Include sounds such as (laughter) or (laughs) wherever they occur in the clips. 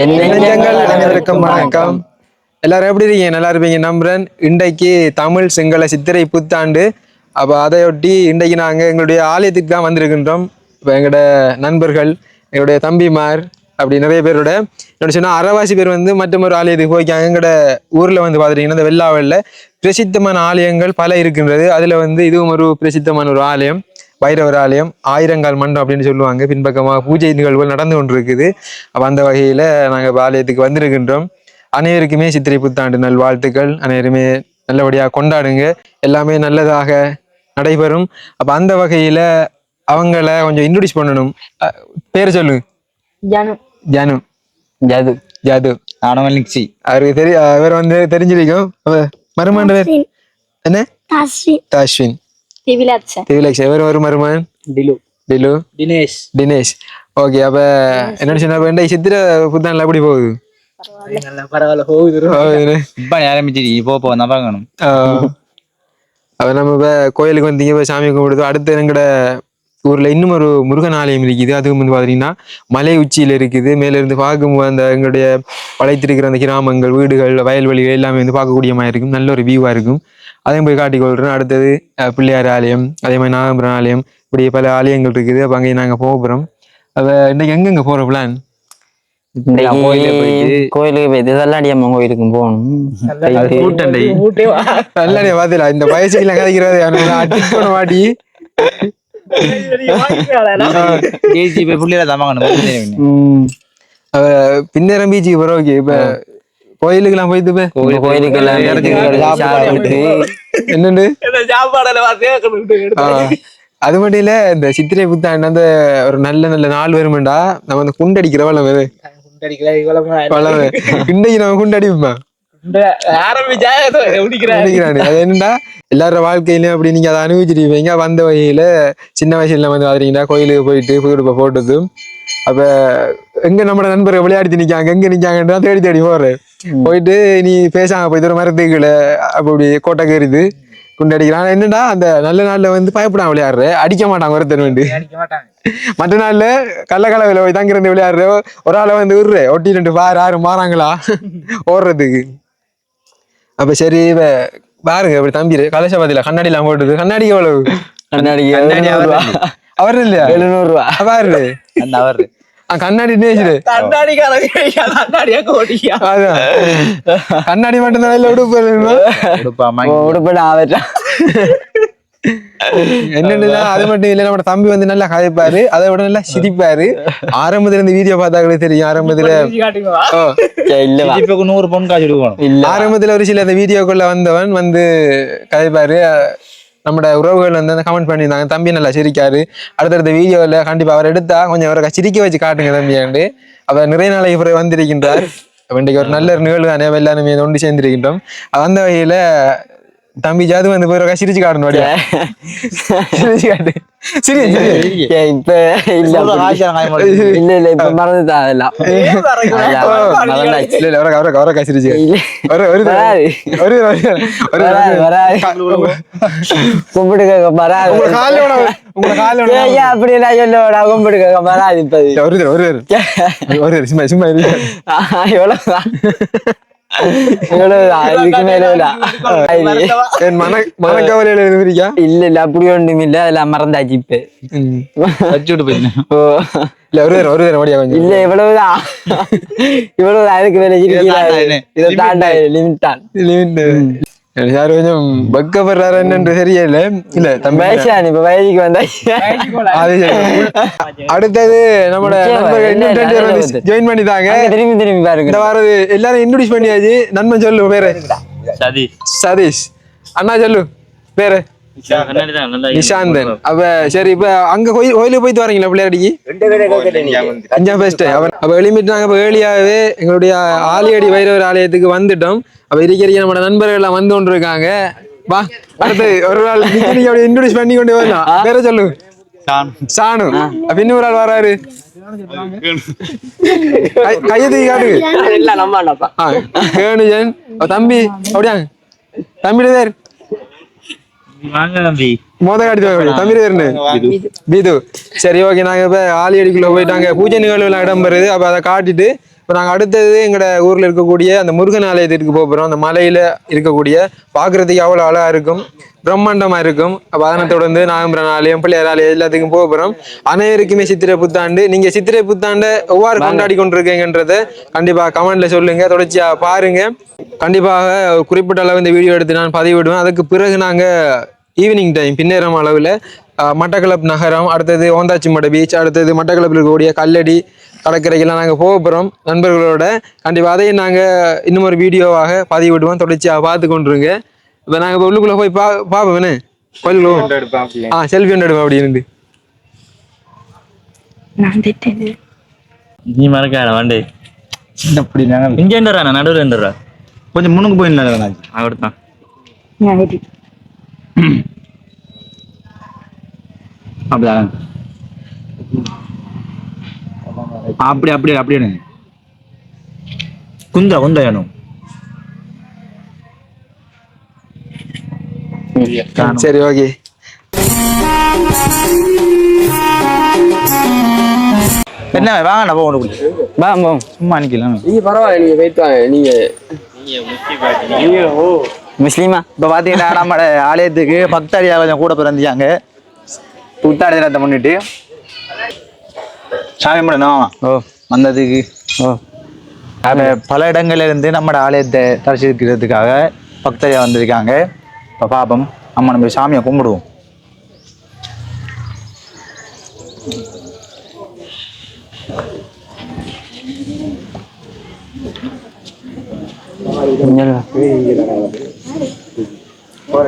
அனைவருக்கும் வணக்கம். எல்லாரும் எப்படி இருக்கீங்க? நல்லா இருப்பீங்க. நம்புறேன். இன்றைக்கு தமிழ் சிங்கள சித்திரை புத்தாண்டு. அப்போ அதையொட்டி இன்றைக்கு நாங்கள் எங்களுடைய ஆலயத்துக்கு தான் வந்திருக்கின்றோம். இப்போ எங்களோட நண்பர்கள் எங்களுடைய தம்பிமார் அப்படி நிறைய பேரோட. என்னோட சொன்னால் அறவாசி பேர் வந்து மற்றொரு ஆலயத்துக்கு போய்க்காங்க எங்களோட ஊரில் வந்து பார்த்துட்டீங்கன்னா இந்த வெள்ளாவலில் பிரசித்தமான ஆலயங்கள் பல இருக்கின்றது. அதில் வந்து இதுவும் ஒரு பிரசித்தமான ஒரு ஆலயம். பைரவர் ஆலயம் ஆயிரங்கால் மண்டபம் அப்படின்னு சொல்லுவாங்க. பின்பக்கமாக பூஜை நிகழ்வுகள் நடந்து கொண்டிருக்குது. அப்போ அந்த வகையில் நாங்கள் ஆலயத்துக்கு வந்திருக்கின்றோம். அனைவருக்குமே சித்திரை புத்தாண்டு நல் வாழ்த்துக்கள் அனைவருமே நல்லபடியாக கொண்டாடுங்க. எல்லாமே நல்லதாக நடைபெறும். அப்போ அந்த வகையில் அவங்கள கொஞ்சம் இன்ட்ரடியூஸ் பண்ணணும். அஹ், பேர் சொல்லு. ஜானு. ஜானு. ஜது. ஜாது. ஆனவல் நிக்சி அவருக்கு தெரிய அவர் வந்து தெரிஞ்சிருக்கும். அவ- மருமகன் பேர்? என்ன? அஸ்வின் அஸ்வின் திவிலாட்சன் திவிலக்ஷ இவர் ஒரு மருமகன் டிலு டிலு தினேஷ் தினேஷ் ஓகே அப்ப என்ன சொன்ன இந்த சித்திர புத்தாண்டுல எப்படி போகுது. அப்ப நம்ம இப்ப கோயிலுக்கு வந்தீங்க இப்ப சாமி கும்பிடுது அடுத்து எங்கட ஊர்ல இன்னும் ஒரு முருகன் ஆலயம் இருக்குது. அதுவும் வந்து பாத்தீங்கன்னா மலை உச்சியில இருக்குது. மேல இருந்து பார்க்கும்போது அந்த எங்களுடைய வளைத்திருக்கிற அந்த கிராமங்கள் வீடுகள் வயல்வெளிகள் எல்லாமே வந்து பார்க்கக்கூடிய மாதிரி இருக்கும். நல்ல ஒரு வியூவா இருக்கும். அதையும் போய் காட்டிக்கொள்றேன் அடுத்தது பிள்ளையார் ஆலயம் அதே மாதிரி நாகபுரம் ஆலயம் இப்படி பல ஆலயங்கள் இருக்குது. அப்ப அங்கேயும் நாங்க போக போறோம். அப்ப இன்னைக்கு எங்கெங்க போற பிளான் கோயிலுக்கு தள்ளாடி அம்மன் கோயிலுக்கும் போகணும். இந்த வயசுக்கு கதைக்கிறது மாட்டி ஜேசி போய் புள்ளியில தான் வாங்கணும் ம், அவ பின்னேரம் பீச்சுக்கு போற ஓகே. இப்ப கோயிலுக்கெல்லாம் போயிட்டு இப்ப இப்ப கோயிலுக்கு எல்லாம் போயிட்டு என்னண்டு அது மட்டும் இல்ல இந்த சித்திரை புத்தாண்டு அந்த ஒரு நல்ல நல்ல நாள் வருமெண்டா நம்ம அந்த குண்டடிக்கிற வளம் அது வளம் இன்னைக்கு நம்ம குண்டடிப்போமா? என்னடா? எல்லாரோட வாழ்க்கையிலயும் அப்படி நீங்க அதை அனுபவிச்சிருப்பீங்க. வந்த வகையில சின்ன வயசுல வந்து பாத்தீங்கன்னா கோயிலுக்கு போயிட்டு புதுடுப்ப போட்டது அப்ப எங்க நம்ம நண்பர்கள் விளையாடி நிக்காங்க எங்க நிக்காங்கன்றா தேடி தேடி போறேன் போயிட்டு நீ பேசாம போயிட்டு ஒரு மரத்துக்குள்ள அப்படி கோட்டை கருது குண்டடிக்கிறான் என்னடா அந்த நல்ல நாள்ல வந்து பயப்படாம விளையாடுற? அடிக்க மாட்டான் ஒருத்தர் வந்து. மற்ற நாள்ல கள்ளக்கலவையில போய் தங்கிருந்து விளையாடுற ஒரு ஆளை வந்து விடுற. ஒட்டி ரெண்டு பாரு ஆறு மாறாங்களா? (laughs) ஓடுறதுக்கு. அப்ப சரி பாருங்க இப்படி தம்பி கலச பாத்தில கண்ணாடி எல்லாம் போட்டுது கண்ணாடி எவ்வளவு? கண்ணாடி ரூபா. அவர் இல்லையா? எழுநூறு ரூபா. பாரு. அந்த அவர். கண்ணாடி நேசிடு அதான். கண்ணாடி மட்டும் தான் உடுப்பு? உடுப்பாமா உடுப்பட ஆவட்டா என்னன்னா அது மட்டும் இல்ல நம்ம தம்பி வந்து நல்லா கதைப்பாரு. அதை விட நல்லா சிரிப்பாரு. ஆரம்பத்துல இருந்து வீடியோ பார்த்தாங்களே தெரியும் ஆரம்பத்துல நூறு பவுன் காசு ஆரம்பத்துல ஒரு சில அந்த வீடியோக்குள்ள வந்தவன் வந்து கதைப்பாரு. நம்மட உறவுகள் வந்து கமெண்ட் பண்ணியிருந்தாங்க. தம்பி நல்லா சிரிக்காரு. அடுத்தடுத்த வீடியோவில் கண்டிப்பா அவர் எடுத்தா கொஞ்சம் அவரை சிரிக்க வச்சு காட்டுங்க தம்பியாண்டு அவர் நிறைய நாளைக்கு பிறகு வந்திருக்கின்றார். இன்றைக்கு ஒரு நல்ல ஒரு நிகழ்வு தானே எல்லாருமே ஒன்று சேர்ந்திருக்கின்றோம். அந்த வகையில தம்பி ஜாது வந்து போய் ஒரு சிரிச்சு காட்டணும் அப்படியே சிரிச்சு காட்டு சரி சரி ஏ, இப்ப இல்ல அப்படி. இல்ல இல்ல இப்ப மறந்துதான் அதெல்லாம் அதெல்லாம் மறந்தாச்சு இல்ல இல்ல அவரை அவரை அவரை சிரிச்சு காட்டு. இல்ல ஒரு ஒரு வராது. ஒரு ஒரு ஒரு வராது வராது கும்பிடுக்க வராது உங்களை காலைல விட உங்களை காலைல விட ஏய், ஏன் அப்படி எல்லாம் சொல்ல கும்பிடுக்க வராது இப்ப இது. இல்ல, ஒரு தடவை, ஒரு தடவை. ஒரு தடவை, சும்மா சும்மா இரு. இல்ல. இல்ல இல்ல அப்படி ஒண்ணும் இல்ல அதெல்லாம் மறந்தாச்சு இப்ப ஒரு தடவை, ஒரு தடவை ஓடியா கொஞ்சம் இல்ல இவ்வளவுதான் இவ்வளவுதான் அதுக்கு மேல லிமிட் தான் லிமிட் யாரும் கொஞ்சம் வெக்கப்படுறாரு என்னன்னு தெரியல. இல்ல தம்பி இப்ப வயசுக்கு வந்தா. அது. அடுத்தது நம்மளோட நண்பர்கள் இன்னும் ரெண்டு பேர் வந்து. ஜாயின் பண்ணிட்டாங்க. திரும்பி திரும்பி பாருங்க இந்த வாரம் எல்லாரும் இன்ட்ரோடியூஸ் பண்ணியாச்சு. நண்பன் சொல்லு பேரு? சதி சதீஷ். அண்ணா சொல்லு பேரு? நிஷாந்தன் அப்ப சரி இப்ப அங்க கோயில் கோயிலுக்கு போயிட்டு வரீங்களா பிள்ளையாடிக்கு? அஞ்சாம் ஃபர்ஸ்ட் அப்ப எளிமிட்டு நாங்க ஏழியாவே எங்களுடைய ஆலியடி வைரவர் ஆலயத்துக்கு வந்துட்டோம். அப்ப இருக்கிற நம்ம நண்பர்கள் எல்லாம் வந்து கொண்டு இருக்காங்க வா அடுத்து ஒரு நாள் நீங்க அப்படி இன்ட்ரோடியூஸ் பண்ணி கொண்டு வரலாம் பேர சொல்லு. சானு. அப்ப இன்னொரு ஆள் வராரு. கை- கையை தூக்கி காட்டுங்க இல்ல நம்ம அண்ணாப்பா ஆ, கேணுஜன் அப்ப தம்பி அப்படியா? தம்பி பேர். மோத காட்டி தம்பி பேருன்னு பீது. சரி ஓகே நாங்க இப்ப ஆலியடிக்குள்ள போயிட்டாங்க. பூஜை நிகழ்வுலாம் இடம்பெறுது. அப்ப அதை காட்டிட்டு இப்போ நாங்கள் அடுத்தது எங்களோட ஊரில் இருக்கக்கூடிய அந்த முருகன் ஆலயத்திற்கு போக போகிறோம் அந்த மலையில் இருக்கக்கூடிய பார்க்குறதுக்கு அவ்வளோ அழகாக இருக்கும் பிரம்மாண்டமாக இருக்கும். அப்போ அதனை தொடர்ந்து நாகம்பரன் ஆலயம் பிள்ளையார் ஆலயம் எல்லாத்துக்கும் போக போகிறோம் அனைவருக்குமே சித்திரை புத்தாண்டு. நீங்கள் சித்திரை புத்தாண்டை எவ்வாறு கொண்டாடி கொண்டிருக்கீங்கன்றதை கண்டிப்பாக கமெண்ட்ல சொல்லுங்க. தொடர்ச்சியாக பாருங்க. கண்டிப்பாக குறிப்பிட்ட அளவு இந்த வீடியோ எடுத்து நான் பதிவிடுவேன். அதுக்கு பிறகு நாங்கள் ஈவினிங் டைம் பின்னேரம் அளவில் மட்டக்களப்பு நகரம் அடுத்தது ஓந்தாச்சிமடை பீச் அடுத்தது மட்டக்களப்பில் இருக்கக்கூடிய கல்லடி கடற்கரைக்கெல்லாம் நாங்கள் போக போகிறோம் நண்பர்களோட கண்டிப்பாக அதையும் நாங்கள் இன்னும் ஒரு வீடியோவாக பதிவிடுவோம். தொடர்ச்சியாக பார்த்து கொண்டுருங்க. இப்போ நாங்கள் இப்போ உள்ளுக்குள்ளே போய் பா பார்ப்போம் கோயிலுக்குள்ள. ஆ செல்ஃபி ஒன்று எடுப்போம் அப்படின்னு நான் திட்டேன். நீ மறக்காத வண்டி. அப்படி நாங்கள் இங்கே என்னடா நடுவில் என்னடா கொஞ்சம் முன்னுக்கு போயிருந்தேன் அப்படித்தான் நான் அப்படியா? அப்படி அப்படி அப்படியே குந்தா குந்தா வேணும் சரி ஓகே. என்ன வாங்க போ ஒன்று வா போ சும்மா நிக்கலாம் நீங்க பரவாயில்ல நீங்க போயிட்டு வாங்க நீங்க. முஸ்லீமா? இப்போ பார்த்தீங்கன்னா நம்ம ஆலயத்துக்கு பக்தாரியா கொஞ்சம் கூட பிறந்தாங்க புத்தாடை தினத்தை முன்னிட்டு சாமி பண்ணணும் ஓ. வந்ததுக்கு. ஓ. பல இடங்கள்ல இருந்து நம்ம ஆலயத்தை தரிசிக்கிறதுக்காக பக்தரியா வந்திருக்காங்க. இப்போ பாப்போம். அம்மா நம்ம சாமியை கும்பிடுவோம். வா.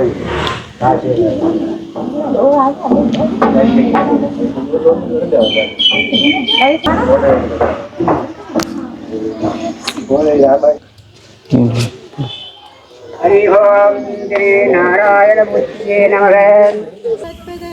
हरि ओम श्री नारायण मूर्ति नमः।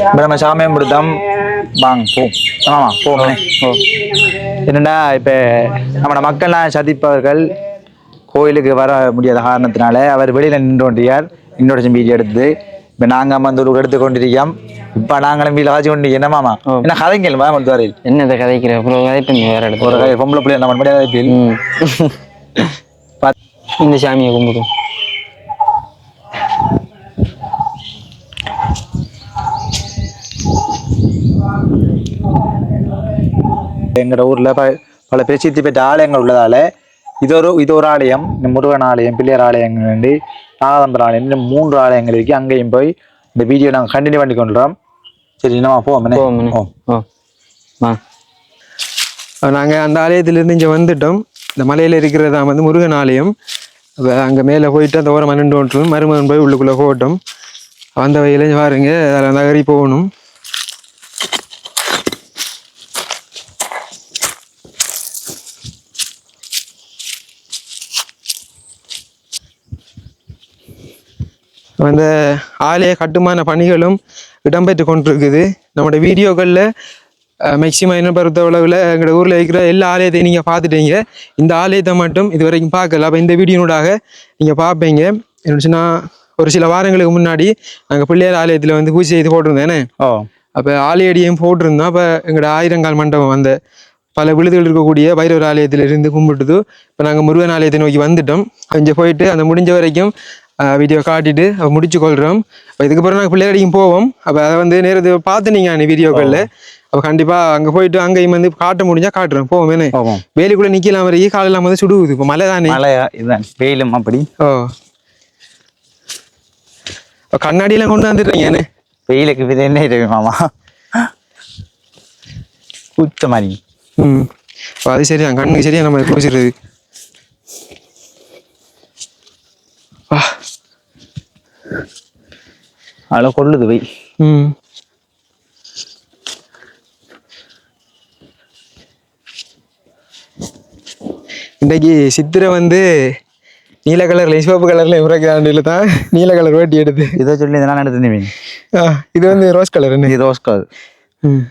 இப்போ நம்ம சாமியை கொடுத்தோம் வாங்க போ ஆமா போமே ஓ என்னடா இப்போ நம்ம மக்கள்லாம் சதிப்பவர்கள் கோயிலுக்கு வர முடியாத காரணத்தினால அவர் வெளியில் நின்று கொண்டிருக்கார் இன்னொரு வீடியோ எடுத்து இப்போ நாங்கள் வந்து ஒரு எடுத்து கொண்டிருக்கோம் இப்போ நாங்களும் வீட்டில் வாசி கொண்டு என்னமாமா. என்ன கதைங்கள் மேம் வந்து வரையில் என்னத்தை கதைக்கிற? அப்புறம் கதைப்பு வேற இடத்துல ஒரு பொம்பளை பிள்ளை நம்ம முடியாத கதைப்பில். இந்த சாமியை கும்பிடும் எங்களோட ஊரில் ப பல பிரசித்தி பெற்ற ஆலயங்கள் உள்ளதால இது ஒரு இது ஒரு ஆலயம். முருகன் ஆலயம் பிள்ளையார் ஆலயங்கள் வேண்டி நாகதம்பர ஆலயம் இந்த மூன்று ஆலயங்கள் இருக்கு. அங்கேயும் போய் இந்த வீடியோ நாங்கள் கண்டினியூ பண்ணி கொண்டுறோம் சரி நம்ம போவோம் நாங்கள் அந்த ஆலயத்திலிருந்து இங்கே வந்துட்டோம். இந்த மலையில் இருக்கிறதா வந்து முருகன் ஆலயம். அங்கே மேலே போயிட்டு அந்த ஓரம் நின்று ஓட்டுறோம் மருமகன் போய் உள்ளுக்குள்ளே போகட்டும். அந்த வகையில் பாருங்க அதில் நகரி போகணும். அந்த ஆலய கட்டுமான பணிகளும் இடம்பெற்று கொண்டிருக்குது. நம்மளோட வீடியோக்களில் மேக்சிமம் என்ன பொறுத்த அளவில் எங்களோட ஊரில் இருக்கிற எல்லா ஆலயத்தையும் நீங்கள் பார்த்துட்டீங்க. இந்த ஆலயத்தை மட்டும் இது வரைக்கும் பார்க்கல. அப்போ இந்த வீடியோனூடாக நீங்கள் பார்ப்பீங்க. என்னச்சுன்னா ஒரு சில வாரங்களுக்கு முன்னாடி நாங்கள் பிள்ளையார் ஆலயத்தில் வந்து பூஜை செய்து போட்டிருந்தேனே அப்போ ஆலயடியும் போட்டிருந்தோம். அப்போ எங்களோட ஆயிரங்கால் மண்டபம் அந்த பல விழுதுகள் இருக்கக்கூடிய பைரவர் ஆலயத்திலிருந்து கும்பிட்டுது. இப்போ நாங்கள் முருகன் ஆலயத்தை நோக்கி வந்துட்டோம். கொஞ்சம் போயிட்டு அந்த முடிஞ்ச வரைக்கும் வீடியோ காட்டிட்டு அப்ப முடிச்சு கொள்கிறோம் அப்போ இதுக்கப்புறம் நாங்கள் பிள்ளையாடியும் போவோம். அப்போ அதை வந்து நேரத்தை பார்த்து நீங்கள் வீடியோக்களில் அப்போ கண்டிப்பாக அங்கே போயிட்டு அங்கேயும் வந்து காட்ட முடிஞ்சா காட்டுறோம். போவோம் வேலிக்குள்ளே நிற்கலாம் வரைக்கும் காலையில் வந்து சுடுவுது. இப்போ மழை தானே? மழையா இதுதான். வெயிலும் அப்படி. ஓ. அப்ப கண்ணாடியெல்லாம் கொண்டு வந்துடுறீங்க வெயிலுக்கு இது என்ன தெரியும் மாமா? கூச்ச மாதிரி. ம். அது சரிதான். கண்ணுக்கு சரியா நம்ம குடிச்சிடுறது வா. அதில் கொள்ளுது வெயில் ம். இன்றைக்கு சித்திரை வந்து நீல கலர்ல சிவப்பு கலர்ல உரைக்காண்டில தான் நீல கலர் வேட்டி எடுத்து. இதை சொல்லி இதெல்லாம் எடுத்து ஆ, இது வந்து ரோஸ் கலர் இது ரோஸ்காது ம்.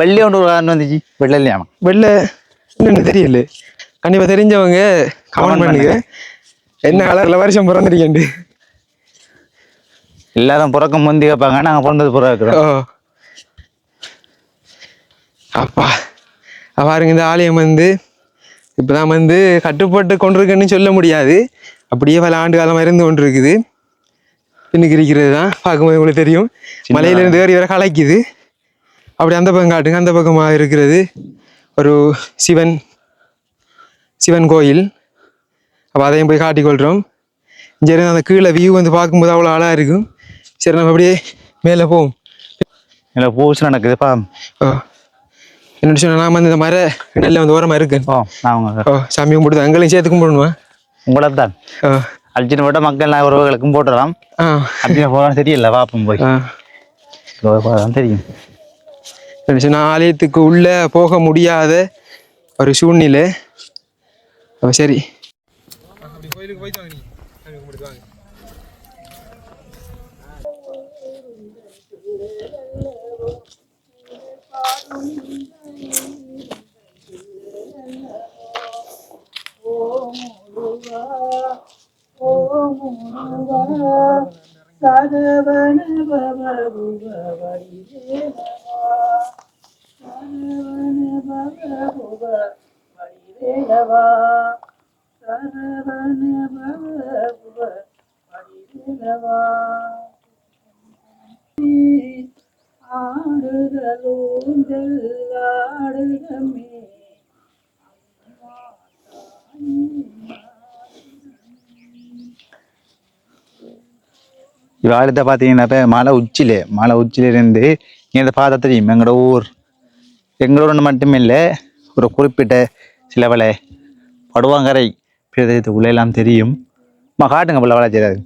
வெள்ளி ஒன்று ஒரு காரணம் வந்துச்சு. வெள்ளை இல்லையாமா? வெள்ளை என்னன்னு தெரியல. கண்டிப்பா தெரிஞ்சவங்க கமெண்ட் பண்ணுங்க. என்ன கலர்ல வருஷம் பிறந்திருக்கேன் எல்லாரும் புறக்கம் முந்தி கேட்பாங்க. நாங்கள் பிறந்தது புற இருக்கிறோம். ஓ. அப்பா பாருங்க இந்த ஆலயம் வந்து இப்பதான் வந்து கட்டுப்பட்டு கொண்டிருக்குன்னு சொல்ல முடியாது. அப்படியே பல ஆண்டு காலமா இருந்து கொண்டிருக்குது. பின்னுக்கு இருக்கிறது தான் பார்க்கும்போது உங்களுக்கு தெரியும். மலையில இருந்து ஏறி வர கலைக்குது. அப்படி அந்த பக்கம் காட்டுங்க. அந்த பக்கமாக இருக்கிறது ஒரு சிவன் சிவன் கோயில். அப்போ அதையும் போய் காட்டிக்கொள்கிறோம் இருந்து அந்த கீழே வியூ வந்து பார்க்கும்போது அவ்வளோ அழகாக இருக்கும். சரி நம்ம அப்படியே மேலே போவோம். இல்லை பூசு நடக்குது பா. ஓ என்ன சொன்னா நான் வந்து இந்த மர நெல்லை வந்து ஓரமாக இருக்கேன் ஓ நான் ஓ சாமி கும்பிடுது. அங்கேயும் சேர்த்து கும்பிடணுமா? உங்களை தான். ஓ அர்ஜுன் போட்ட மக்கள் நான் உறவுகளுக்கும் போட்டுடலாம். அர்ஜுன போகலாம் தெரியல பாப்போம் போய். தெரியும். சொன்னா ஆலயத்துக்கு உள்ளே போக முடியாத ஒரு சூழ்நிலை. அப்போ சரி. கோயிலுக்கு போயிட்டு வாங்க நீ கும்பிட்டு வாங்க இவாளத்தை பார்த்தீங்கன்னா இப்ப மலை உச்சியில மலை உச்சியில இருந்து இங்கே பார்த்தா தெரியும் எங்களோட ஊர். எங்களோட மட்டுமில்லை ஒரு குறிப்பிட்ட சில படுவாங்கரை பிரதேசத்துக்குள்ள எல்லாம் தெரியும். அம்மா காட்டுங்க பிள்ளை வளர்ச்சி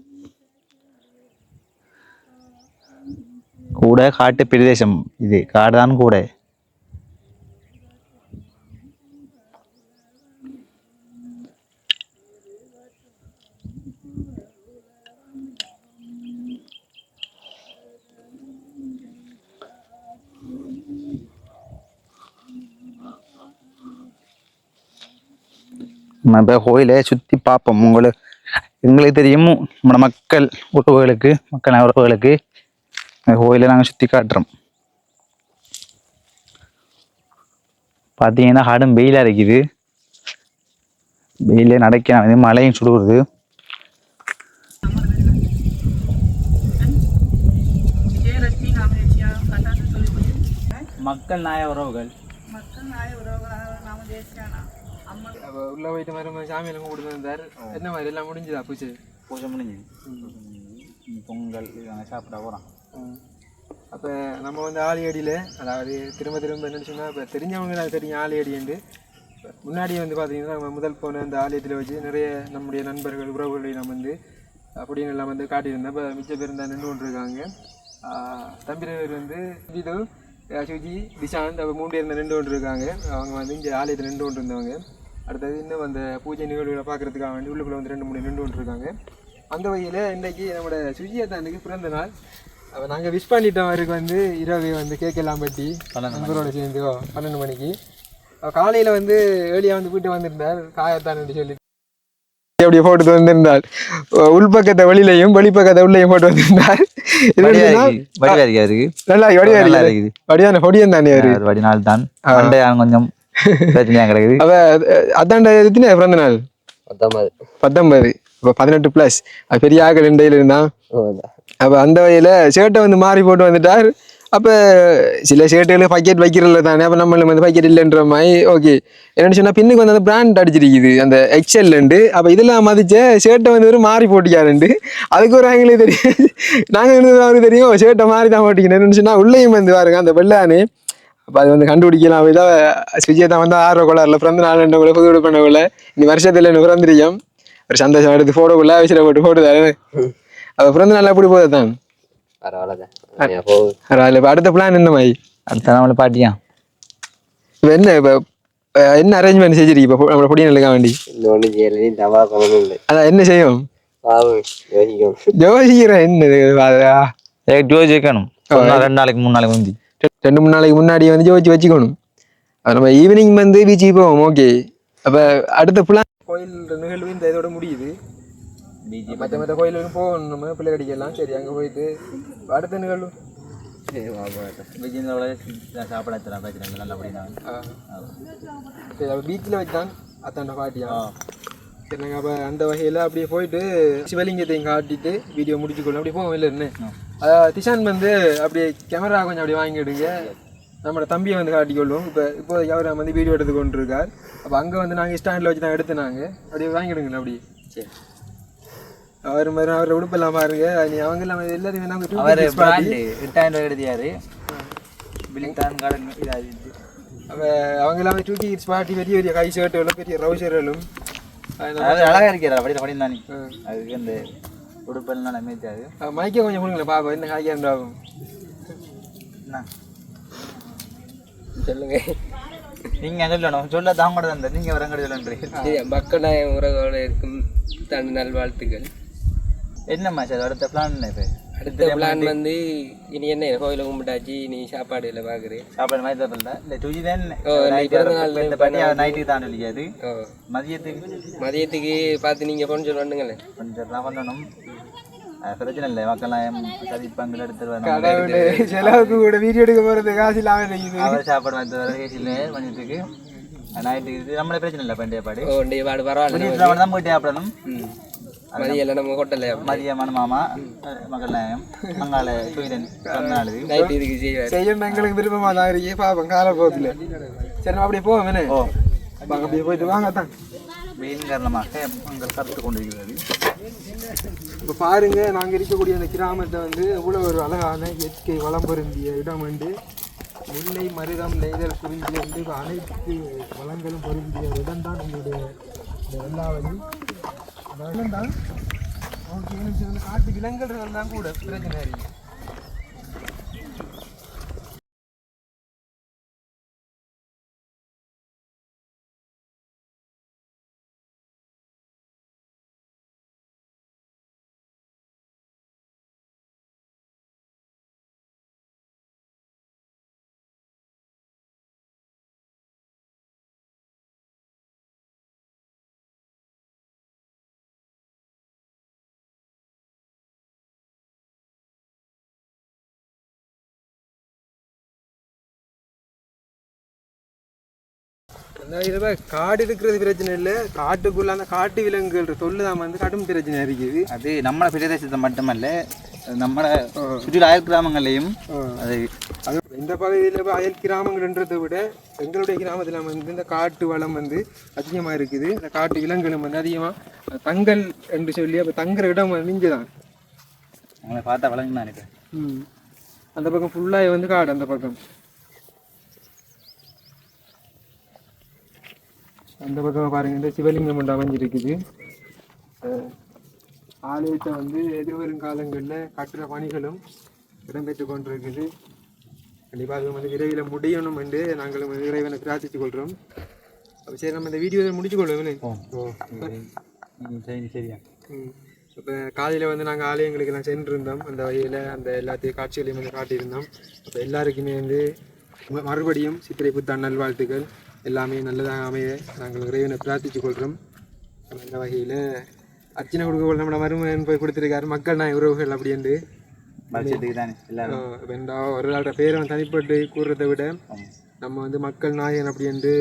கூட காட்டு பிரதேசம். இது காடு தான் கூட. நம்ம இப்போ கோயிலை சுற்றி பார்ப்போம். உங்களுக்கு எங்களுக்கு தெரியும் நம்மளோட மக்கள் உறவுகளுக்கு மக்கள் உறவுகளுக்கு கோயிலை நாங்கள் சுற்றி காட்டுறோம். பார்த்தீங்கன்னா கடும் வெயிலாக இருக்குது. வெயிலே நடக்க மழையும் சுடுகிறது மக்கள் நாய உறவுகள். அப்போ உள்ளே போயிட்டு மாதிரி சாமியெல்லாம் கும்பிட்டு வந்தார் என்ன மாதிரி எல்லாம் முடிஞ்சுதா பூச்சி பூஜை முடிஞ்சு பொங்கல் இதெல்லாம் சாப்பிட போகிறோம் அப்போ நம்ம வந்து ஆலியடியில் அதாவது திரும்ப திரும்ப என்ன சொன்னால் இப்போ தெரிஞ்சவங்க தான் தெரியும் ஆலியடிண்டு முன்னாடியே வந்து பார்த்தீங்கன்னா நம்ம முதல் போன அந்த ஆலயத்தில் வச்சு நிறைய நம்முடைய நண்பர்கள் உறவுகளை நம்ம வந்து அப்படின்னு எல்லாம் வந்து காட்டியிருந்தேன் இப்போ மிச்ச பேர் தான் நின்று கொண்டிருக்காங்க தம்பிரவர் வந்து விது சுஜி திஷாந்த் அப்போ மூணு பேர் நின்று கொண்டிருக்காங்க அவங்க வந்து இங்கே ஆலயத்தில் நின்று கொண்டு இருந்தவங்க. அடுத்தது இன்னும் அந்த பூஜை நிகழ்வுகளை பார்க்கறதுக்காக வேண்டி உள்ளுக்குள்ளே வந்து ரெண்டு மூணு நின்று கொண்டிருக்காங்க அந்த வகையில் இன்றைக்கி நம்மளோட சுஜியத்தானுக்கு பிறந்த நாள். அப்போ நாங்கள் விஷ் பண்ணிட்டோம் அவருக்கு வந்து இரவு வந்து கேக் எல்லாம் வெட்டி நண்பரோட சேர்ந்து பன்னெண்டு மணிக்கு. காலையில் வந்து ஏர்லியாக வந்து வீட்டு வந்திருந்தார். காயத்தான் சொல்லி அப்படியே போட்டு வந்திருந்தார் உள்பக்கத்தை வெளியிலையும் வெளிப்பக்கத்தை உள்ளேயும் போட்டு வந்திருந்தார் நல்லா வடிவா இருக்குது. வடிவான தானே அவரு அது வடிநாள் தான். மண்டை கொஞ்சம் (laughs) பிரச்சனையா கிடக்குது. அவ அதாண்ட எத்தனை பிறந்த நாள்? பத்தொன்பது. பத்தொன்பது. இப்போ பதினெட்டு ப்ளஸ் அது பெரிய ஆக்கள் இண்டையில் இருந்தான் அப்போ அந்த வகையில் ஷர்ட்டை வந்து மாறி போட்டு வந்துட்டார். அப்போ சில ஷர்ட்டுகளுக்கு பக்கெட் வைக்கிறதில்ல தானே? அப்போ நம்மளும் வந்து பக்கெட் இல்லைன்ற மாதிரி ஓகே என்னன்னு சொன்னால் பின்னுக்கு வந்து அந்த பிராண்ட் அடிச்சிருக்குது. அந்த எக்ஸெல்லுண்டு அப்போ இதெல்லாம் மதிச்ச ஷர்ட்டை வந்து ஒரு மாறி போட்டிக்காருண்டு. அதுக்கு ஒரு எங்களுக்கு தெரியும். நாங்கள் இருந்தது அவருக்கு தெரியும் ஷர்ட்டை மாறி தான் போட்டிக்கணும் என்னன்னு சொன்னால் உள்ளேயும் வந்து பாருங்க அந்த வெள்ளானு. அப்போ அது வந்து கண்டுபிடிக்கலாம். இதாக சுஜிதா வந்து ஆர்வ கோளாறுல பிறந்த நாள் புது பண்ணக்குள்ள இந்த வருஷத்தில் எனக்கு பிறந்திரியும் ஒரு சந்தோஷம் எடுத்து ஃபோட்டோக்குள்ள வச்சுட போட்டு போட்டுதாரு அப்போ பிறந்த நாள் எப்படி போகுது தான். பரவாயில்ல இப்போ அடுத்த பிளான் என்ன மாதிரி அடுத்த நாள் பாட்டியா? இப்போ என்ன இப்போ என்ன அரேஞ்ச்மெண்ட் செஞ்சிருக்கீங்க இப்போ நம்மளோட பொடி நெல்லுக்கா வேண்டி? இந்த ஒன்றும் செய்யலை நீ தவா பண்ணணும் இல்லை. அதான் என்ன செய்யும்? யோசிக்கிறேன் என்ன சொன்னா ரெண்டு நாளைக்கு மூணு நாளைக்கு முந்தி. ரெண்டு மூணு நாளைக்கு முன்னாடி வந்து யோசிச்சு வச்சுக்கணும். அது நம்ம ஈவினிங் வந்து பீச்சுக்கு போவோம் ஓகே அப்போ அடுத்த பிளான் கோயில் நிகழ்வு இந்த இதோட முடியுது. மற்ற மற்ற கோயிலுக்கு போகணும் நம்ம பிள்ளை கடிக்கலாம் சரி அங்கே போயிட்டு அடுத்த நிகழ்வு சாப்பிட நல்லபடியா ஆ. சரி அப்போ பீச்சில் வச்சான் அத்தாண்ட பாட்டியா சரி நாங்கள் அப்போ அந்த வகையில் அப்படியே போயிட்டு சிவலிங்கத்தையும் காட்டிட்டு வீடியோ முடிச்சுக்கொள்ளணும் அப்படியே போவோம் இல்லை என்ன திஷான் வந்து அப்படியே கேமரா கொஞ்சம் அப்படியே வாங்கிடுங்க நம்மளோட தம்பியை வந்து காட்டிக்கொள்வோம் இப்போ இப்போ அவர் வந்து வீடியோ எடுத்து கொண்டு இருக்கார் அப்போ அங்கே வந்து நாங்கள் ஸ்டாண்டில் வச்சு தான் எடுத்துனாங்க அப்படியே வாங்கிடுங்க அப்படியே சரி அவர் மாதிரி அவர் உடுப்பெல்லாம் பாருங்க நீ அவங்க எல்லாம் எல்லாத்தையும் நாங்கள் அவர் பிராண்டு எட்டாயிரம் ரூபாய் எடுத்தியாரு பில்லிங்டான் கடன் இதாகி அவ அவங்க எல்லாமே டூ கிட்ஸ் பாட்டி பெரிய பெரிய கை ஷர்ட்டுகளும் பெரிய ரவுசர்களும் அது அழகா இருக்கிறார் அப்படி அப்படி தானே. அதுக்கு இந்த உடுப்பெல்லாம் நல்லா மேய்ச்சாது மைக்கை கொஞ்சம் கொடுங்களேன் பாப்பா. என்ன காய்க்காண்டாகும் என்ன? சொல்லுங்க. நீங்க சொல்லணும்? சொல்ல தான் கூட தந்த நீங்க வரங்கடி சொல்லுன்றீங்க மக்கள் உறவோடு இருக்கும். தன் நல்வாழ்த்துக்கள். என்னம்மா சார் அடுத்த பிளான் என்ன இப்போ அடுத்த பிளான் வந்து இனி என்ன? கோயில கும்பிட்டாச்சு நீ சாப்பாடு இல்லை பார்க்குறேன். சாப்பாடு மாதிரி தப்பில்ல இல்லை. டூஜி தான் இந்த பண்ணி நைட்டுக்கு தான் சொல்லிக்காது. ஓ. மதியத்துக்கு மதியத்துக்கு பார்த்து நீங்கள் ஃபோன் சொல்லி வந்துங்களேன் கொஞ்சம் தான் பண்ணணும். அது பிரச்சனை இல்லை. மக்கள்லாம் சதிப்பாங்கள் எடுத்துட்டு கடவுளே செலவுக்கு கூட வீடியோ எடுக்க போறது காசு இல்லாம இருக்குது அவர் சாப்பாடு வந்து வர கேசில் மதியத்துக்கு நைட்டுக்கு நம்மளே பிரச்சனை இல்லை பண்டிகை பாடு. பரவாயில்ல. தான் போயிட்டு சாப்பிடணும் மதியம் இல்லை நம்ம ஹோட்டலில் மதியமான மாமா மக்கள் நாயம் அங்கால சுயிரன் சொன்னாலுது நைட்டு இதுக்கு செய்வார் செய்யணும் எங்களுக்கு விருப்பமா தான் இருக்கு பாப்போம் கால போகுதுல சரி நம்ம அப்படியே போவோம் என்ன வாங்க அப்படியே போயிட்டு வாங்க தான் வெயில் காரணமாக உங்கள் கருத்து கொண்டிருக்கிறது இப்போ பாருங்க நாங்க இருக்கக்கூடிய அந்த கிராமத்தை வந்து எவ்வளோ ஒரு அழகான இயற்கை வளம் பொருந்திய இடம் வந்து முல்லை மருதம் நெய்தல் குறிஞ்சி வந்து அனைத்து வளங்களும் பொருந்திய இடம் தான் எங்களுடைய இந்த அந்த இடம் தான் நமக்கு எனக்கு இந்த காட்டு விலங்குகள் தான் கூட பிரச்சனை இதில் காடு இருக்கிறது பிரச்சனை இல்லை. காட்டுக்குள்ள அந்த காட்டு விலங்குகள் தொல்லு தான் வந்து கடும் பிரச்சனை இருக்குது. அது நம்ம பிரதேசத்தை மட்டுமல்ல நம்ம சுற்றில அயல் கிராமங்களையும் அது அது இந்த பகுதியில் இப்போ அயல் கிராமங்கள்ன்றதை விட எங்களுடைய கிராமத்தில் வந்து இந்த காட்டு வளம் வந்து அதிகமாக இருக்குது. இந்த காட்டு விலங்குகளும் வந்து அதிகமாக தங்கல் என்று சொல்லி அப்போ தங்குற இடம் வந்து இங்கே தான் அவங்களை பார்த்தா வழங்குன்னு நினைக்கிறேன் ம். அந்த பக்கம் ஃபுல்லாக வந்து காடு அந்த பக்கம். அந்த பக்கம் பாருங்க இந்த சிவலிங்கம் ஒன்று அமைஞ்சிருக்குது. ஆலயத்தை வந்து எதிர்வரும் காலங்களில் கட்டுற பணிகளும் இடம்பெற்று கொண்டிருக்குது. கண்டிப்பாக அது வந்து விரைவில் முடியணும் என்று நாங்கள் வந்து இறைவனை பிரார்த்தித்துக் கொள்கிறோம் அப்போ சரி நம்ம இந்த வீடியோ முடிச்சு கொள்வோம் ம், சரி சரியா. இப்போ காலையில் வந்து நாங்கள் ஆலயங்களுக்கு எல்லாம் சென்றிருந்தோம். அந்த வகையில் அந்த எல்லாத்தையும் காட்சிகளையும் வந்து காட்டியிருந்தோம். அப்போ எல்லாருக்குமே வந்து ம- மறுபடியும் சித்திரை புத்தாண்டு நல்வாழ்த்துக்கள். எல்லாமே நல்லதாக அமைய நாங்கள் இறைவனை பிரார்த்தித்துக் கொள்கிறோம். அந்த வகையில் அர்ச்சனை கொடுக்க நம்மளோட மருமகன் போய் கொடுத்துருக்காரு. மக்கள் நாய் உறவுகள் அப்படின்ட்டு வேண்டா ஒரு ஆளோட பேரை தனிப்பட்டு கூறுறதை விட நம்ம வந்து மக்கள் நாயகன் அப்படின்ட்டு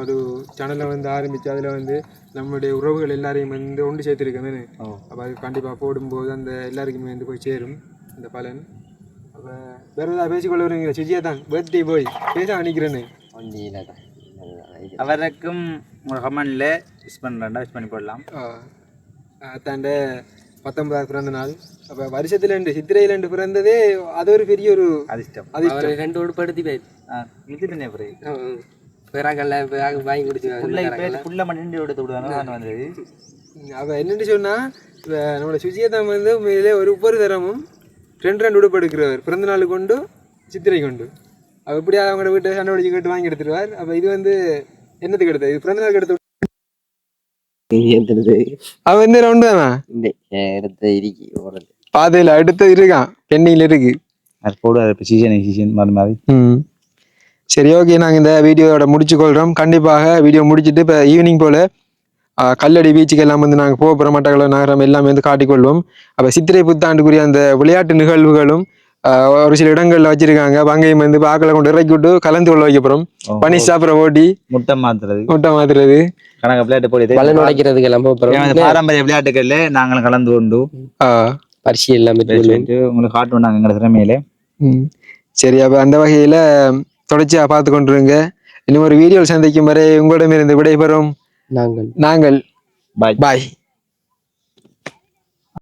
ஒரு சேனலை வந்து ஆரம்பித்து அதில் வந்து நம்மளுடைய உறவுகள் எல்லாரையும் வந்து ஒன்று சேர்த்துருக்கேன் அப்போ அது கண்டிப்பாக போடும்போது அந்த எல்லாருக்குமே வந்து போய் சேரும் அந்த பலன். அப்போ வேறு ஏதாவது பேசிக்கொள்ள வருவீங்க சுஜியா தான். பர்த்டே போய் பேச அனுக்கிறேன்னு ஒன்றியில் தான் அவருக்கும் கமெண்டில் விஷ் பண்ணுறேன்டா விஷ் பண்ணி போடலாம். அத்தாண்ட பத்தொன்பதாவது பிறந்த நாள் அப்போ வருஷத்துல ரெண்டு சித்திரையில் ரெண்டு பிறந்ததே அது ஒரு பெரிய ஒரு அதிர்ஷ்டம். அதிர்ஷ்டம். ரெண்டு உடுப்படுத்தி போய். ஆ இது என்ன பிறகு பிறாக்கல்ல பிறாக்கு வாங்கி குடிச்சு புள்ள மண்டி எடுத்து விடுவாங்க நான் வந்தது அவ என்னன்னு சொன்னா இப்ப நம்மளோட சுஜியதம் வந்து உண்மையிலே ஒரு ஒவ்வொரு தரமும் ரெண்டு ரெண்டு உடுப்பு எடுக்கிறவர் பிறந்த நாள் கொண்டு சித்திரை கொண்டு. அவ எப்படியா அவங்களோட வீட்டை சண்டை பிடிச்சு கேட்டு வாங்கி எடுத்துருவார் அப்போ இது வந்து என்னத்துக்கு எடுத்தது? இது பிறந்த நாளுக்கு எடுத்து அவன் இந்த ரவுண்டு தானா? இந்த எடுத்து இருக்கு ஓடுறது. பாதையில அடுத்து இருக்கான். பெண்டிங்ல இருக்கு. அது போடு இப்போ சீசன் சீசன் மாதிரி மாதிரி ம். சரி ஓகே நாங்கள் இந்த வீடியோவோட முடிச்சுக்கொள்கிறோம் கண்டிப்பாக வீடியோ முடிச்சுட்டு இப்போ ஈவினிங் போல் கல்லடி பீச்சுக்கு எல்லாம் வந்து நாங்கள் போக போகிற மட்டக்கள நகரம் எல்லாமே வந்து காட்டிக்கொள்வோம். அப்போ சித்திரை புத்தாண்டுக்குரிய அந்த விளையாட்டு நிகழ்வுகளும் ஒரு சில இடங்கள்ல வச்சிருக்காங்க. அங்கேயும் வந்து பாக்களை கொண்டு இறக்கி விட்டு கலந்து கொள்ள வைக்க பனி சாப்பிட்ற ஓட்டி முட்டை மாத்துறது. முட்டை மாத்துறது. கணக்கு விளையாட்டு போடுது பலன் உடைக்கிறதுக்கு எல்லாம் போறோம். பாரம்பரிய விளையாட்டுகள்ல நாங்களும் கலந்து கொண்டு பரிசு எல்லாம் உங்களுக்கு காட்டுவோம் நாங்கள் எங்களோட திறமையில. ம். சரி அப்போ அந்த வகையில் தொடர்ச்சியாக பார்த்து கொண்டிருங்க. இன்னும் ஒரு வீடியோ சந்திக்கும் வரை உங்களிடமிருந்து விடைபெறும். நாங்கள். நாங்கள். பாய் பாய்